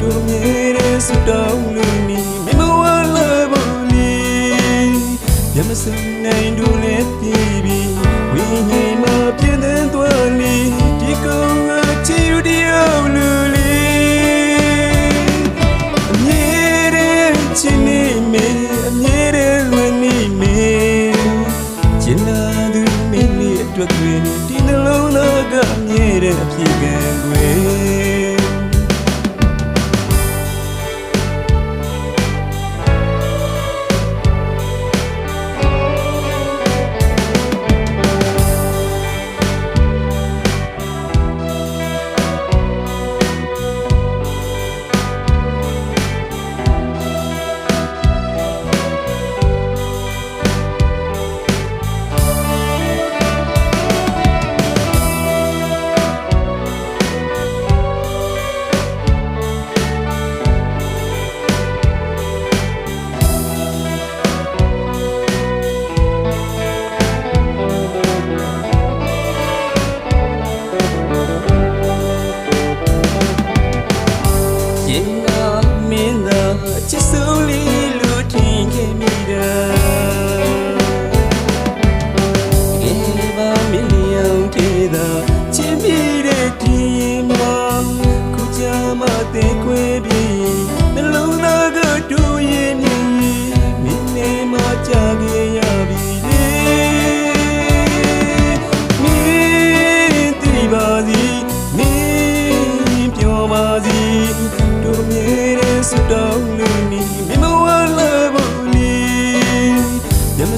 ဒုမြဲတဲ့စတောင်းလို့နီမမဝလာဘူးလေရမစနိုင်ဒုလည်း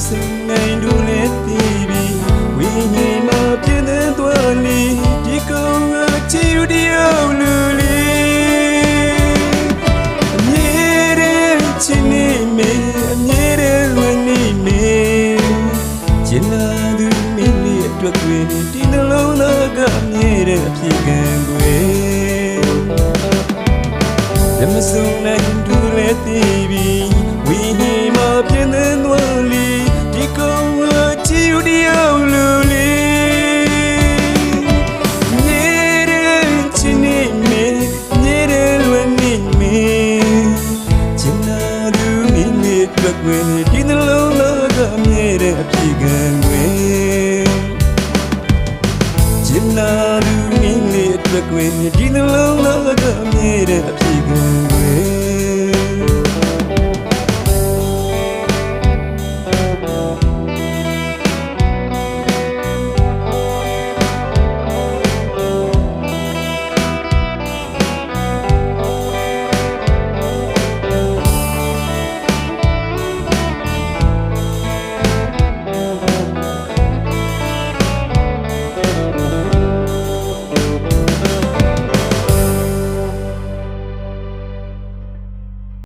စနိုင်တို့လည်းတည်ပြီးဝိညာဉ်မှာပြည့်တဲ့သွားလီဒီကောင်ကချီယူဒီအောင်လူလီအမြဲတမ်းချင်နေမေအမြဲတမ်းလွင်နေမေချင်လာသူမင်းလေးအတွက်တွင်ဒီနှလုံးသားကအမြဲတမ်းအပြေခံွယ်လက်မစုံနိုင်ဒူလည်းတ ခွင်ဂျင်နာလူမင်းလေးအတွက်ခွင်ဒီနှလုံးသားကမြည်တဲ့အဖြစ်က